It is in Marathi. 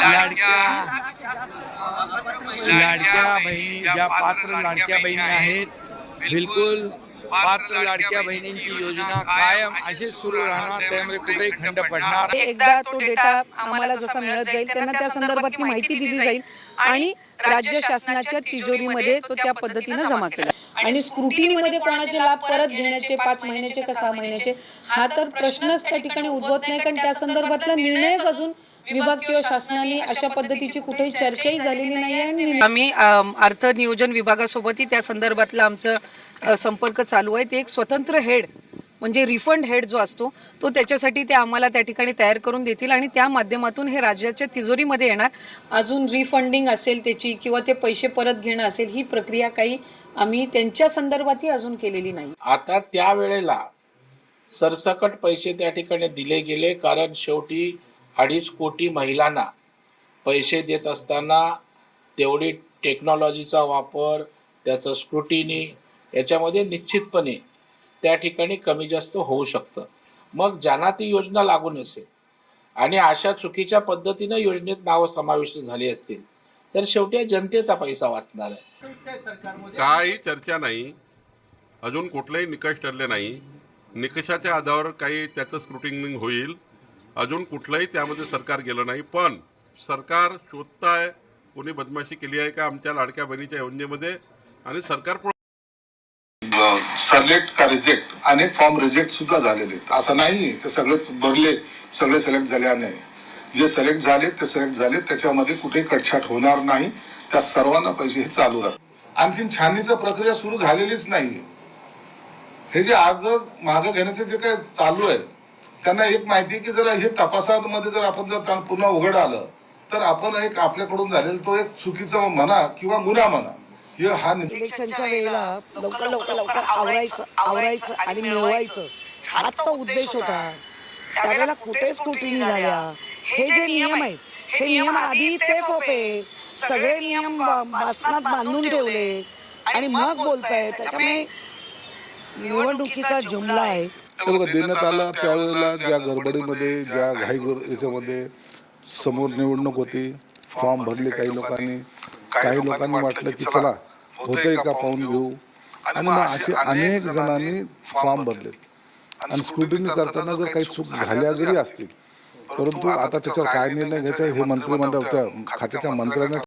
लाडक्या. लाडक्या बहिणी ज्या पात्र लाडक्या बहिणी आहेत बिलकुल पात्र लाडक्या बहिणींची योजना कायम अशीच सुरू राहणार त्यामुळे कुठेही खंड पडणार एकदा तो डेटा आम्हाला जसा मिळत जाईल त्यांना त्या संदर्भातली माहिती दिली जाईल आणि राज्य शासनाच्या तिजोरीमध्ये तो त्या पद्धतीने जमा केला आणि स्क्रुटिनीमध्ये कोणाचे लाभ परत घेण्याचे पाच महिन्याचे का सहा महिन्याचे? हा तर प्रश्नच त्या ठिकाणी उद्भवत नाही. कारण त्या संदर्भातला निर्णयच अजून विभाग किंवा शासनाने अशा पद्धतीची कुठेही चर्चाही झालेली नाही आणि आम्ही अर्थ नियोजन विभागासोबतही त्या संदर्भातला आमचं संपर्क चालू आहे. ते एक स्वतंत्र हेड म्हणजे रिफंड हेड जो असतो तो त्याच्यासाठी ते आम्हाला त्या ठिकाणी तयार करून देतील आणि त्या माध्यमातून हे राज्याच्या तिजोरीमध्ये येणार. अजून रिफंडिंग असेल त्याची किंवा ते पैसे परत घेणं असेल ही प्रक्रिया काही आम्ही त्यांच्या संदर्भातही अजून केलेली नाही. आता त्यावेळेला सरसकट पैसे त्या ठिकाणी दिले गेले कारण शेवटी अडीच कोटी महिलांना पैसे देत असताना तेवढी टेक्नॉलॉजीचा वापर त्याचं स्क्रुटिनी याच्यामध्ये निश्चितपणे त्या ठिकाणी कमी जास्त होऊ शकतं. मग ज्यांना ती योजना लागू नसेल आणि अशा चुकीच्या पद्धतीनं योजनेत नावं समाविष्ट झाली असतील तर शेवटी जनतेचा पैसा वाचणार आहे. काही चर्चा नाही. अजून कुठलेही निकष ठरले नाही. निकषाच्या आधारावर काही त्याचं स्क्रुटिनिंग होईल. अजून कुठलंही त्यामध्ये सरकार गेलं नाही. पण सरकार शोधताय कोणी बदमाशी केली आहे का आमच्या लाडक्या बहिणीच्या योजनेमध्ये? आणि सरकार सरलेट का रिजेक्ट अनेक फॉर्म रिजेक्ट सुद्धा झालेले आहेत. असं नाही की सगळेच भरले सगळे सिलेक्ट झाले नाही जे सिलेक्ट झाले ते सिलेक्ट झाले त्याच्यामध्ये कुठे कटछाट होणार नाही. त्या सर्वांना पैसे हे चालू राहतात. आणखीन छाननीचा प्रक्रिया सुरू झालेलीच नाही हे जे अर्ज मागं घेण्याचे जे काय चालू आहे त्यांना एक माहिती आहे की जरा हे तपासामध्ये जर आपण जर पुन्हा उघड आलं तर आपण एक आपल्याकडून झालेला तो एक चुकीचा म्हणा किंवा गुन्हा म्हणा हे हा इलेक्शनच्या वेळेला लवकर लवकर लवकर आवरायचं आवरायचं आणि मिळवायचं. हाच तो उद्देश होता. त्यावेळेला कुठेच कुठे स्क्रुटिनी झाल्या हे जे नियम आहेत हे नियम आधी तेच होते सगळे नियम शासनात बांधून ठेवले आणि मग बोलताय त्याच्यामुळे निवडणुकीचा जुमला आहे. बघा देण्यात आला त्यावेळेला ज्या गडबडीमध्ये ज्या घाई याच्यामध्ये समोर निवडणूक होती फॉर्म भरले काही लोकांनी. काही लोकांनी वाटलं की चला होतंय का पाहून घेऊ? आणि मग असे अनेक जणांनी फॉर्म भरले आणि स्क्रुटिनी करताना जर काही चूक झाल्या जरी असतील परंतु आता त्याच्यावर काय निर्णय घ्यायचा हे मंत्रिमंडळ त्या खात्याच्या मंत्र्याने